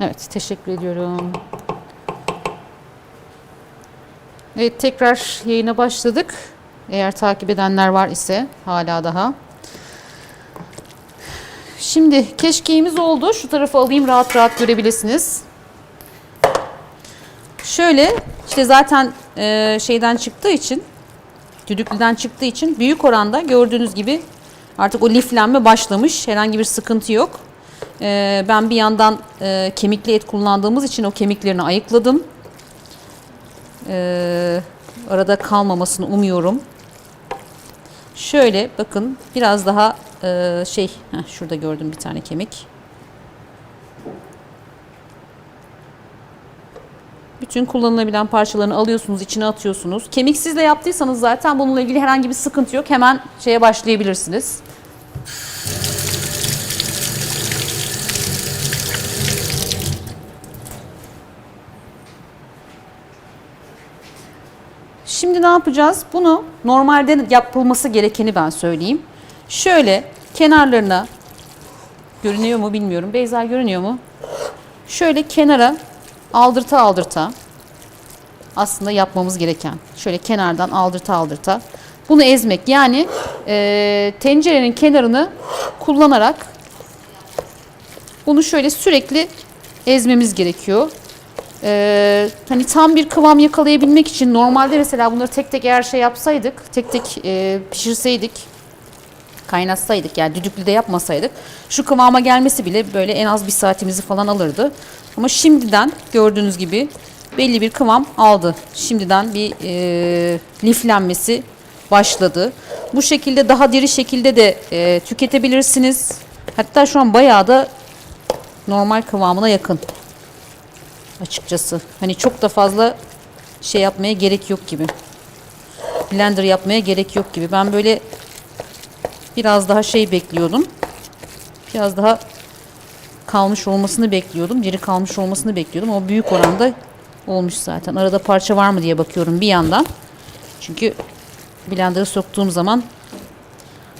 Evet, teşekkür ediyorum. Evet, tekrar yayına başladık. Eğer takip edenler var ise hala daha. Şimdi keşkeğimiz oldu. Şu tarafa alayım rahat rahat görebilirsiniz. Şöyle işte zaten e, şeyden çıktığı için düdüklüden çıktığı için büyük oranda gördüğünüz gibi artık o liflenme başlamış. Herhangi bir sıkıntı yok. E, ben bir yandan e, kemikli et kullandığımız için o kemiklerini ayıkladım. E, arada kalmamasını umuyorum. Şöyle bakın biraz daha e, şey heh, şurada gördüm bir tane kemik. Bütün kullanılabilen parçalarını alıyorsunuz, içine atıyorsunuz. Kemiksiz de yaptıysanız zaten bununla ilgili herhangi bir sıkıntı yok. Hemen şeye başlayabilirsiniz. Şimdi ne yapacağız? Bunu normalde yapılması gerekeni ben söyleyeyim. Şöyle kenarlarına görünüyor mu bilmiyorum. Beyza görünüyor mu? Şöyle kenara aldırta aldırta aslında yapmamız gereken. Şöyle kenardan aldırta aldırta. Bunu ezmek yani e, tencerenin kenarını kullanarak bunu şöyle sürekli ezmemiz gerekiyor. E, hani tam bir kıvam yakalayabilmek için normalde mesela bunları tek tek eğer şey yapsaydık, tek tek e, pişirseydik, kaynatsaydık yani düdüklüde yapmasaydık şu kıvama gelmesi bile böyle en az bir saatimizi falan alırdı. Ama şimdiden gördüğünüz gibi belli bir kıvam aldı. Şimdiden bir e, liflenmesi başladı. Bu şekilde daha diri şekilde de e, tüketebilirsiniz. Hatta şu an bayağı da normal kıvamına yakın. Açıkçası. Hani çok da fazla şey yapmaya gerek yok gibi. Blender yapmaya gerek yok gibi. Ben böyle biraz daha şey bekliyordum. Biraz daha kalmış olmasını bekliyordum. Diri kalmış olmasını bekliyordum. O büyük oranda olmuş zaten. Arada parça var mı diye bakıyorum bir yandan. Çünkü blender'a soktuğum zaman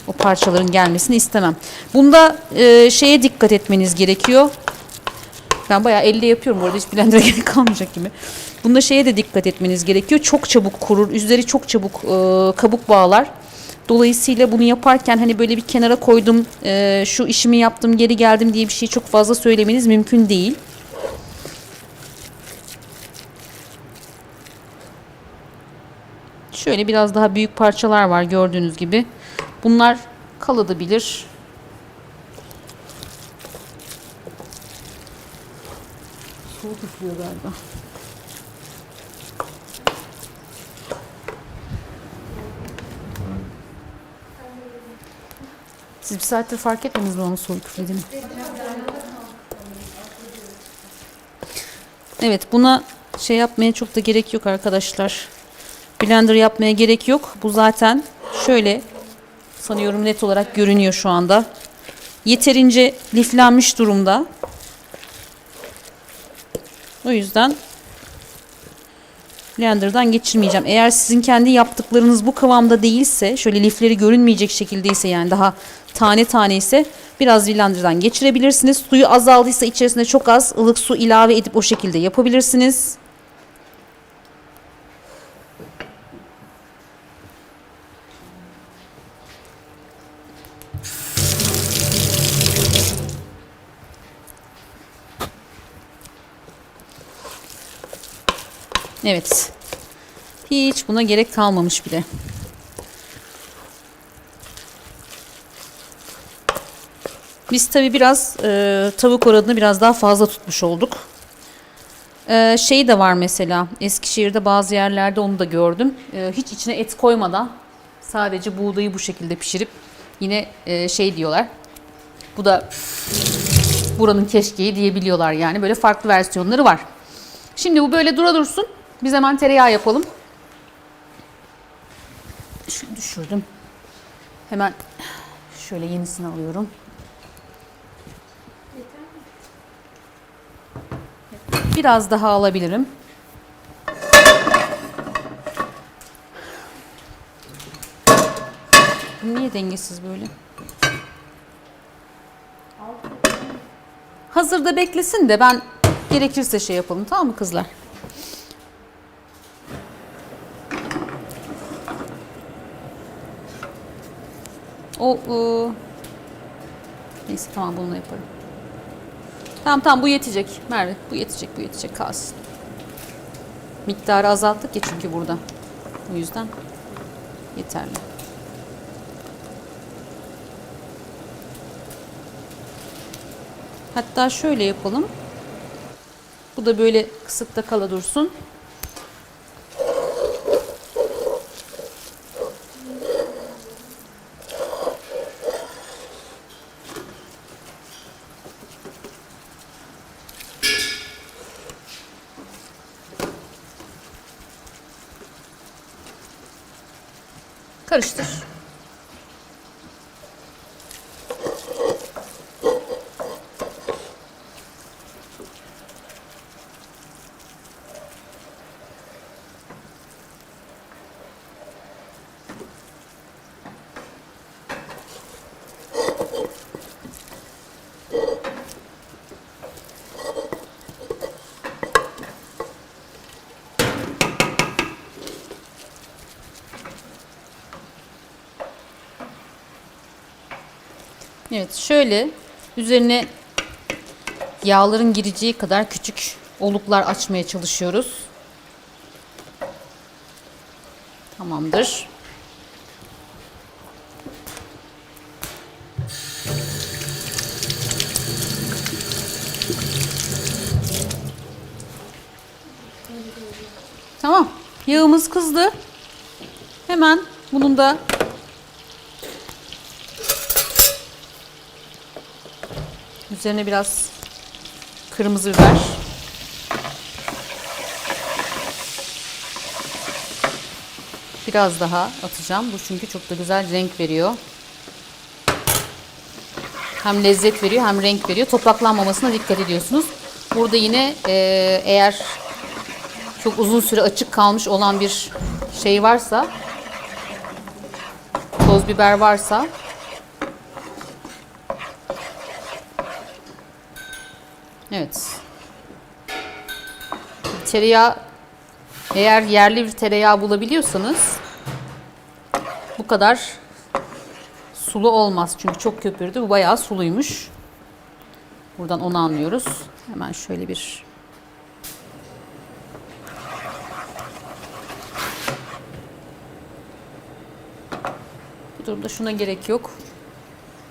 o parçaların gelmesini istemem. Bunda e, şeye dikkat etmeniz gerekiyor. Ben bayağı elle yapıyorum bu arada hiç blender'a gerek kalmayacak gibi. Bunda şeye de dikkat etmeniz gerekiyor. Çok çabuk kurur. Üzeri çok çabuk e, kabuk bağlar. Dolayısıyla bunu yaparken hani böyle bir kenara koydum, e, şu işimi yaptım, geri geldim diye bir şey çok fazla söylemeniz mümkün değil. Şöyle biraz daha büyük parçalar var gördüğünüz gibi. Bunlar kalabilir. Soğuk üflüyor galiba. Siz bir saattir fark etmediniz mi onun soğuk üflediğini? Evet buna şey yapmaya çok da gerek yok arkadaşlar. Blender yapmaya gerek yok. Bu zaten şöyle sanıyorum net olarak görünüyor şu anda. Yeterince liflenmiş durumda. O yüzden blenderdan geçirmeyeceğim. Eğer sizin kendi yaptıklarınız bu kıvamda değilse, şöyle lifleri görünmeyecek şekildeyse yani daha tane tane ise biraz blenderdan geçirebilirsiniz. Suyu azaldıysa içerisine çok az ılık su ilave edip o şekilde yapabilirsiniz. Evet. Hiç buna gerek kalmamış bile. Biz tabi biraz e, tavuk oranını biraz daha fazla tutmuş olduk. E, şey de var mesela Eskişehir'de bazı yerlerde onu da gördüm. E, hiç içine et koymadan sadece buğdayı bu şekilde pişirip yine e, şey diyorlar. Bu da buranın keşkeği diyebiliyorlar yani. Böyle farklı versiyonları var. Şimdi bu böyle dura dursun. Biz hemen tereyağı yapalım. Şunu düşürdüm. Hemen şöyle yenisini alıyorum. Biraz daha alabilirim. Niye dengesiz böyle? Hazırda beklesin de ben Gerekirse şey yapalım tamam mı kızlar? O ıı, neyse tamam bununla yaparım. Tamam tamam bu yetecek Merve. Bu yetecek bu yetecek kalsın. Miktarı azalttık ya çünkü burada. O yüzden yeterli. Hatta şöyle yapalım. Bu da böyle kısıkta kala dursun. Karıştır. Evet şöyle üzerine yağların gireceği kadar küçük oluklar açmaya çalışıyoruz. Tamamdır. Tamam. Yağımız kızdı. Hemen bunun da Üzerine biraz kırmızı biber. Biraz daha atacağım. Bu çünkü çok da güzel renk veriyor. Hem lezzet veriyor hem renk veriyor. Topraklanmamasına dikkat ediyorsunuz. Burada yine e, eğer çok uzun süre açık kalmış olan bir şey varsa toz biber varsa Evet. Tereyağı eğer yerli bir tereyağı bulabiliyorsanız bu kadar sulu olmaz. Çünkü çok köpürdü. Bu bayağı suluymuş. Buradan onu anlıyoruz. Hemen şöyle bir Bu durumda şuna gerek yok.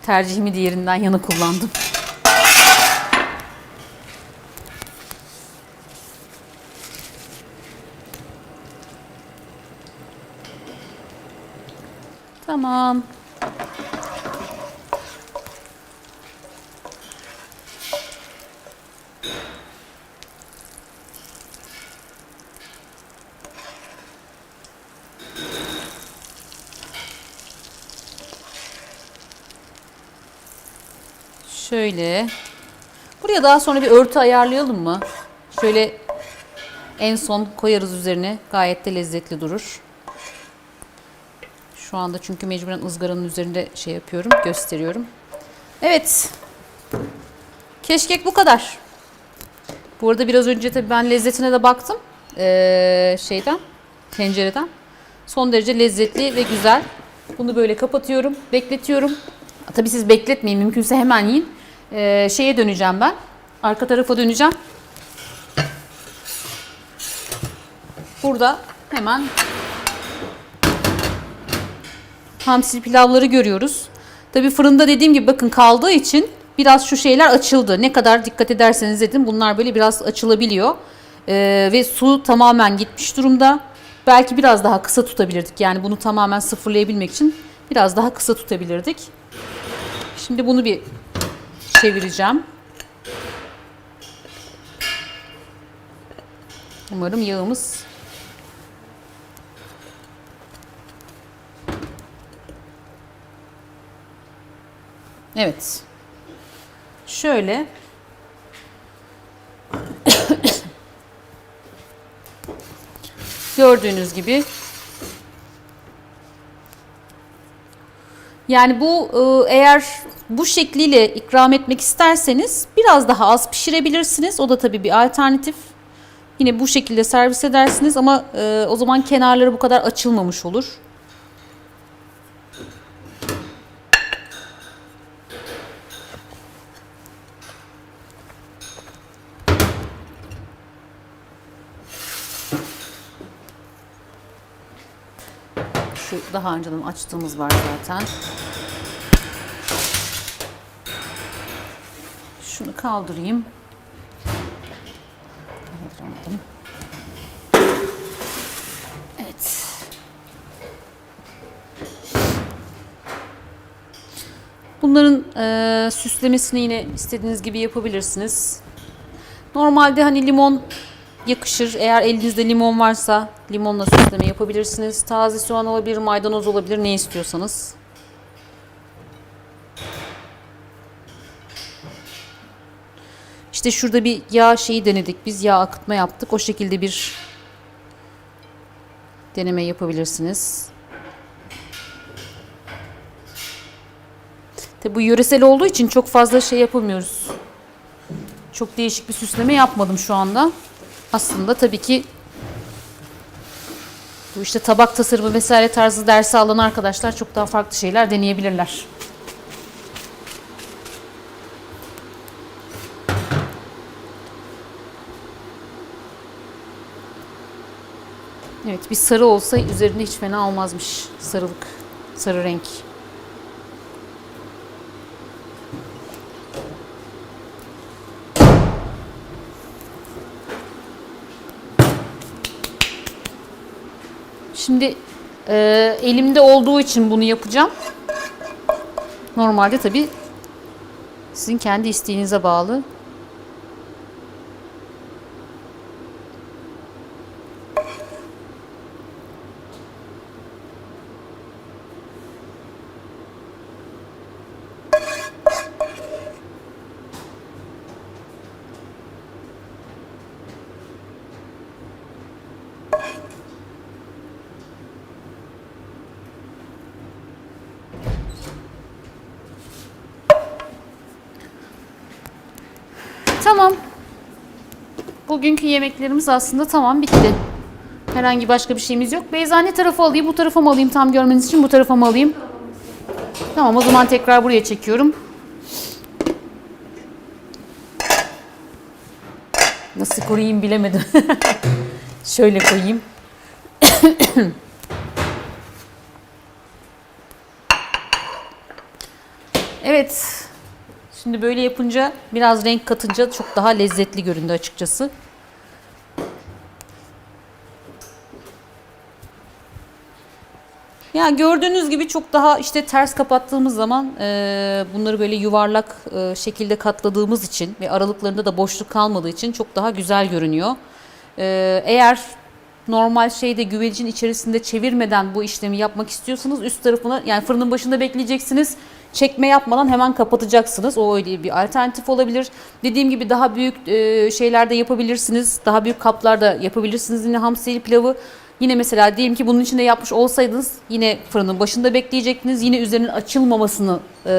Tercihimi diğerinden yana kullandım. Tamam. Şöyle. Buraya daha sonra bir örtü ayarlayalım mı? Şöyle en son koyarız üzerine. Gayet de lezzetli durur. Şu anda çünkü mecburen ızgaranın üzerinde şey yapıyorum, gösteriyorum. Evet. Keşkek bu kadar. Bu arada biraz önce tabii ben lezzetine de baktım. Ee, şeyden, tencereden. Son derece lezzetli ve güzel. Bunu böyle kapatıyorum, bekletiyorum. Tabii siz bekletmeyin, mümkünse hemen yiyin. Ee, şeye döneceğim ben. Arka tarafa döneceğim. Burada hemen hamsi pilavları görüyoruz. Tabii fırında dediğim gibi bakın kaldığı için biraz şu şeyler açıldı. Ne kadar dikkat ederseniz edin bunlar böyle biraz açılabiliyor. Ee, ve su tamamen gitmiş durumda. Belki biraz daha kısa tutabilirdik. Yani bunu tamamen sıfırlayabilmek için biraz daha kısa tutabilirdik. Şimdi bunu bir çevireceğim. Umarım yağımız Evet. Şöyle. Gördüğünüz gibi Yani bu e, eğer bu şekliyle ikram etmek isterseniz biraz daha az pişirebilirsiniz. O da tabii bir alternatif. Yine bu şekilde servis edersiniz ama e, o zaman kenarları bu kadar açılmamış olur. Şu daha önceden açtığımız var zaten. Şunu kaldırayım. Kaldıramadım. Evet. Bunların eee, süslemesini yine istediğiniz gibi yapabilirsiniz. Normalde hani limon yakışır. Eğer elinizde limon varsa limonla süsleme yapabilirsiniz. Taze soğan olabilir, maydanoz olabilir ne istiyorsanız. İşte şurada bir yağ şeyi denedik. Biz yağ akıtma yaptık. O şekilde bir deneme yapabilirsiniz. Tabi bu yöresel olduğu için çok fazla şey yapamıyoruz. Çok değişik bir süsleme yapmadım şu anda. Aslında tabii ki bu işte tabak tasarımı vesaire tarzı dersi alan arkadaşlar çok daha farklı şeyler deneyebilirler. Evet bir sarı olsa üzerinde hiç fena olmazmış. Sarılık, sarı renk. Şimdi e, elimde olduğu için bunu yapacağım. Normalde tabi sizin kendi isteğinize bağlı. Tamam. Bugünkü yemeklerimiz aslında tamam bitti. Herhangi başka bir şeyimiz yok. Beyza ne tarafa alayım? Bu tarafa mı alayım tam görmeniz için? Bu tarafa mı alayım? Tamam o zaman tekrar buraya çekiyorum. Nasıl koyayım bilemedim. Şöyle koyayım. evet. Şimdi böyle yapınca biraz renk katınca çok daha lezzetli göründü açıkçası. Ya gördüğünüz gibi çok daha işte ters kapattığımız zaman e, bunları böyle yuvarlak e, şekilde katladığımız için ve aralıklarında da boşluk kalmadığı için çok daha güzel görünüyor. E, eğer normal şeyde güvecin içerisinde çevirmeden bu işlemi yapmak istiyorsanız üst tarafına yani fırının başında bekleyeceksiniz. Çekme yapmadan hemen kapatacaksınız. O öyle bir alternatif olabilir. Dediğim gibi daha büyük e, şeylerde yapabilirsiniz. Daha büyük kaplarda yapabilirsiniz yine hamsili pilavı. Yine mesela diyelim ki bunun içinde yapmış olsaydınız yine fırının başında bekleyecektiniz. Yine üzerinin açılmamasını e,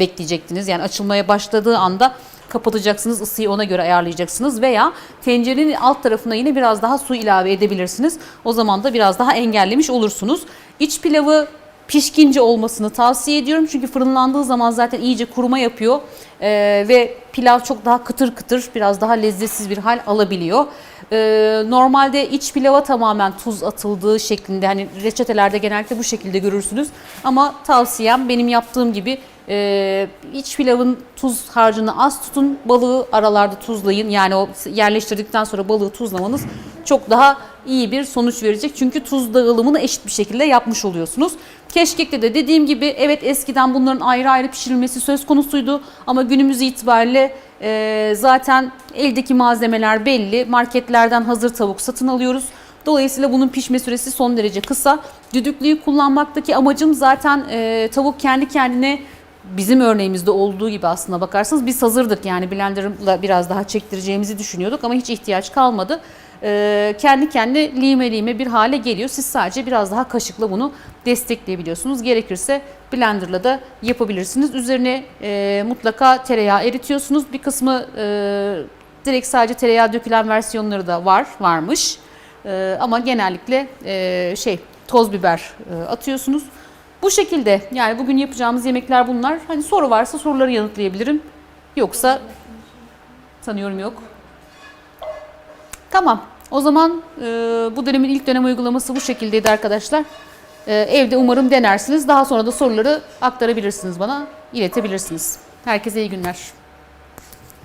bekleyecektiniz. Yani açılmaya başladığı anda kapatacaksınız. ısıyı ona göre ayarlayacaksınız veya tencerenin alt tarafına yine biraz daha su ilave edebilirsiniz. O zaman da biraz daha engellemiş olursunuz. İç pilavı pişkince olmasını tavsiye ediyorum. Çünkü fırınlandığı zaman zaten iyice kuruma yapıyor Ee, ve pilav çok daha kıtır kıtır biraz daha lezzetsiz bir hal alabiliyor. Ee, normalde iç pilava tamamen tuz atıldığı şeklinde hani reçetelerde genellikle bu şekilde görürsünüz. Ama tavsiyem benim yaptığım gibi e, iç pilavın tuz harcını az tutun. Balığı aralarda tuzlayın. Yani o yerleştirdikten sonra balığı tuzlamanız çok daha iyi bir sonuç verecek. Çünkü tuz dağılımını eşit bir şekilde yapmış oluyorsunuz. Keşkekte de dediğim gibi evet eskiden bunların ayrı ayrı pişirilmesi söz konusuydu. Ama günümüz itibariyle e, zaten eldeki malzemeler belli. Marketlerden hazır tavuk satın alıyoruz. Dolayısıyla bunun pişme süresi son derece kısa. Düdüklüyü kullanmaktaki amacım zaten e, tavuk kendi kendine bizim örneğimizde olduğu gibi aslına bakarsanız biz hazırdık yani blenderla biraz daha çektireceğimizi düşünüyorduk ama hiç ihtiyaç kalmadı. e, kendi kendine lime lime bir hale geliyor. Siz sadece biraz daha kaşıkla bunu destekleyebiliyorsunuz. Gerekirse blenderla da yapabilirsiniz. Üzerine e, mutlaka tereyağı eritiyorsunuz. Bir kısmı e, direkt sadece tereyağı dökülen versiyonları da var, varmış. E, ama genellikle e, şey toz biber e, atıyorsunuz. Bu şekilde yani bugün yapacağımız yemekler bunlar. Hani soru varsa soruları yanıtlayabilirim. Yoksa sanıyorum yok. Tamam. O zaman e, bu dönemin ilk dönem uygulaması bu şekildeydi arkadaşlar. E, evde umarım denersiniz. Daha sonra da soruları aktarabilirsiniz bana, iletebilirsiniz. Herkese iyi günler.